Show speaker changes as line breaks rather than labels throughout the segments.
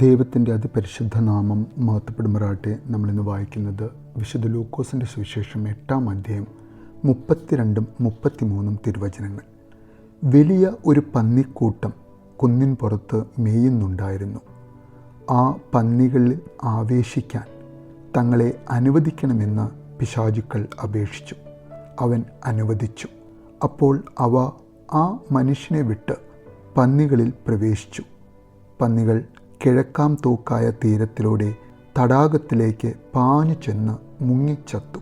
ദൈവത്തിന്റെ അതിപരിശുദ്ധ നാമം മഹത്വപ്പെടുമാറാട്ടെ നമ്മളിന്ന് വായിക്കുന്നത് വിശുദ്ധ ലൂക്കോസിന്റെ സുവിശേഷം എട്ടാം അധ്യായം മുപ്പത്തിരണ്ടും മുപ്പത്തിമൂന്നും തിരുവചനങ്ങൾ. വലിയ ഒരു പന്നിക്കൂട്ടം കുന്നിൻ പുറത്ത് മേയുന്നുണ്ടായിരുന്നു. ആ പന്നികളിൽ ആവേശിക്കാൻ തങ്ങളെ അനുവദിക്കണമെന്ന് പിശാചുക്കൾ അപേക്ഷിച്ചു. അവൻ അനുവദിച്ചു. അപ്പോൾ അവ ആ മനുഷ്യനെ വിട്ട് പന്നികളിൽ പ്രവേശിച്ചു. പന്നികൾ കിഴക്കാം തൂക്കായ തീരത്തിലൂടെ തടാകത്തിലേക്ക് പാഞ്ഞു ചെന്ന് മുങ്ങിച്ചത്തു.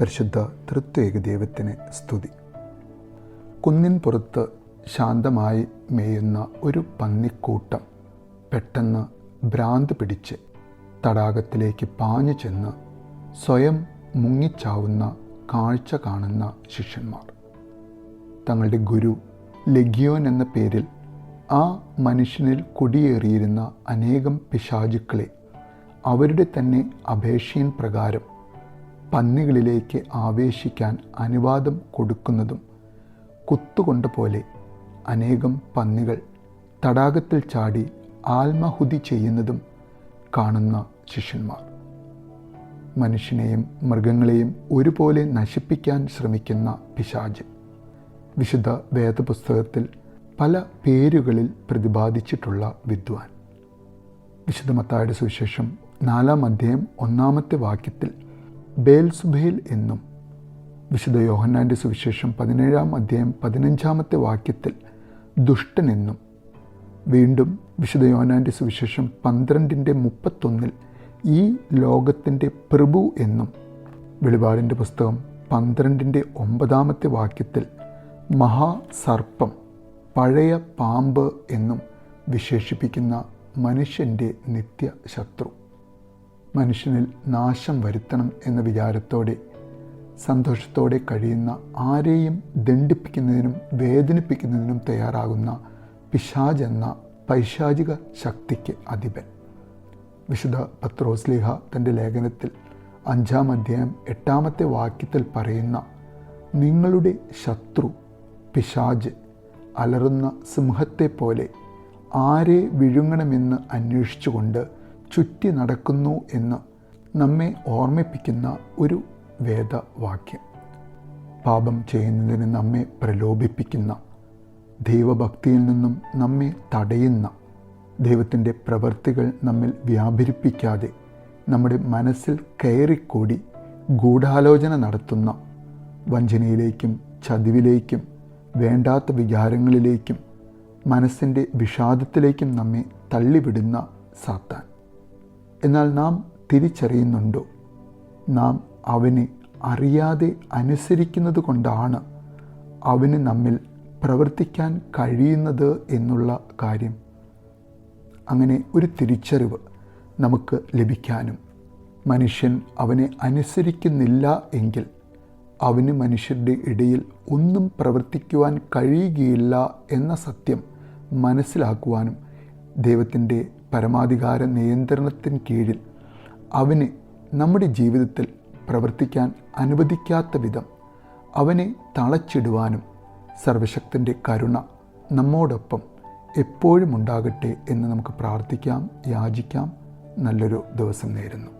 പരിശുദ്ധ തൃത്വേക ദൈവത്തിന് സ്തുതി. കുന്നിൻ പുറത്ത് ശാന്തമായി മേയുന്ന ഒരു പന്നിക്കൂട്ടം പെട്ടെന്ന് ഭ്രാന്ത് പിടിച്ച് തടാകത്തിലേക്ക് പാഞ്ഞു ചെന്ന് സ്വയം മുങ്ങിച്ചാവുന്ന കാഴ്ച കാണുന്ന ശിഷ്യന്മാർ. തങ്ങളുടെ ഗുരു ലഗിയോൻ എന്ന പേരിൽ ആ മനുഷ്യനിൽ കുടിയേറിയിരുന്ന അനേകം പിശാചുക്കളെ അവരുടെ തന്നെ അപേക്ഷയിൻ പ്രകാരം പന്നികളിലേക്ക് ആവേശിക്കാൻ അനുവാദം കൊടുക്കുന്നതും കുത്തുകൊണ്ട പോലെ അനേകം പന്നികൾ തടാകത്തിൽ ചാടി ആത്മഹുതി ചെയ്യുന്നതും കാണുന്ന ശിഷ്യന്മാർ. മനുഷ്യനെയും മൃഗങ്ങളെയും ഒരുപോലെ നശിപ്പിക്കാൻ ശ്രമിക്കുന്ന പിശാജ് വിശുദ്ധ വേദപുസ്തകത്തിൽ പല പേരുകളിൽ പ്രതിപാദിച്ചിട്ടുള്ള വിദ്വാൻ. വിശുദ്ധ മത്തായുടെ സുവിശേഷം നാലാം അധ്യായം ഒന്നാമത്തെ വാക്യത്തിൽ ബേൽസുബേൽ എന്നും വിശുദ്ധ യോഹന്നാന്റെ സുവിശേഷം പതിനേഴാം അധ്യായം പതിനഞ്ചാമത്തെ വാക്യത്തിൽ ദുഷ്ടനെന്നും വീണ്ടും വിശുദ്ധ യോഹന്നാന്റെ സുവിശേഷം പന്ത്രണ്ടിന്റെ മുപ്പത്തൊന്നിൽ ഈ ലോകത്തിന്റെ പ്രഭു എന്നും വെളിപാടിന്റെ പുസ്തകം പന്ത്രണ്ടിന്റെ ഒമ്പതാമത്തെ വാക്യത്തിൽ മഹാസർപ്പം പഴയ പാമ്പ് എന്നും വിശേഷിപ്പിക്കുന്ന മനുഷ്യന്റെ നിത്യ ശത്രു മനുഷ്യനിൽ നാശം വരുത്തണം എന്ന വിചാരത്തോടെ സന്തോഷത്തോടെ കഴിയുന്ന ആരെയും ദണ്ഡിപ്പിക്കുന്നതിനും വേദനിപ്പിക്കുന്നതിനും തയ്യാറാകുന്ന പിശാജ് എന്ന പൈശാചിക ശക്തിക്ക് അധിപൻ. വിശുദ്ധ പത്രോസ്ലിഹ തന്റെ ലേഖനത്തിൽ അഞ്ചാം അധ്യായം എട്ടാമത്തെ വാക്യത്തിൽ പറയുന്ന നിങ്ങളുടെ ശത്രു പിശാജ് അലറുന്ന സിംഹത്തെ പോലെ ആരെ വിഴുങ്ങണമെന്ന് അന്വേഷിച്ചുകൊണ്ട് ചുറ്റി നടക്കുന്നു എന്ന് നമ്മെ ഓർമ്മിപ്പിക്കുന്ന ഒരു വേദവാക്യം. പാപം ചെയ്യുന്നതിന് നമ്മെ പ്രലോഭിപ്പിക്കുന്ന ദൈവഭക്തിയിൽ നിന്നും നമ്മെ തടയുന്ന ദൈവത്തിന്റെ പ്രവൃത്തികൾ നമ്മിൽ വ്യാപരിപ്പിക്കാതെ നമ്മുടെ മനസ്സിൽ കയറിക്കൂടി ഗൂഢാലോചന നടത്തുന്ന വഞ്ചനയിലേക്കും ചതിവിലേക്കും വേണ്ടാത്ത വിചാരങ്ങളിലേക്കും മനസ്സിന്റെ വിഷാദത്തിലേക്കും നമ്മെ തള്ളിവിടുന്ന സാത്താൻ. എന്നാൽ നാം തിരിച്ചറിയുന്നുണ്ടോ? നാം അവനെ അറിയാതെ അനുസരിക്കുന്നത് കൊണ്ടാണ് അവന് നമ്മിൽ പ്രവർത്തിക്കാൻ കഴിയുന്നത് എന്നുള്ള കാര്യം. അങ്ങനെ ഒരു തിരിച്ചറിവ് നമുക്ക് ലഭിക്കാനും മനുഷ്യൻ അവനെ അനുസരിക്കുന്നില്ല എങ്കിൽ അവന് മനുഷ്യരുടെ ഇടയിൽ ഒന്നും പ്രവർത്തിക്കുവാൻ കഴിയുകയില്ല എന്ന സത്യം മനസ്സിലാക്കുവാനും ദൈവത്തിന്റെ പരമാധികാര നിയന്ത്രണത്തിന് കീഴിൽ അവന് നമ്മുടെ ജീവിതത്തിൽ പ്രവർത്തിക്കാൻ അനുവദിക്കാത്ത വിധം അവനെ തളച്ചിടുവാനും സർവശക്തന്റെ കരുണ നമ്മോടൊപ്പം എപ്പോഴും ഉണ്ടാകട്ടെ എന്ന് നമുക്ക് പ്രാർത്ഥിക്കാം യാചിക്കാം. നല്ലൊരു ദിവസം നേരുന്നു.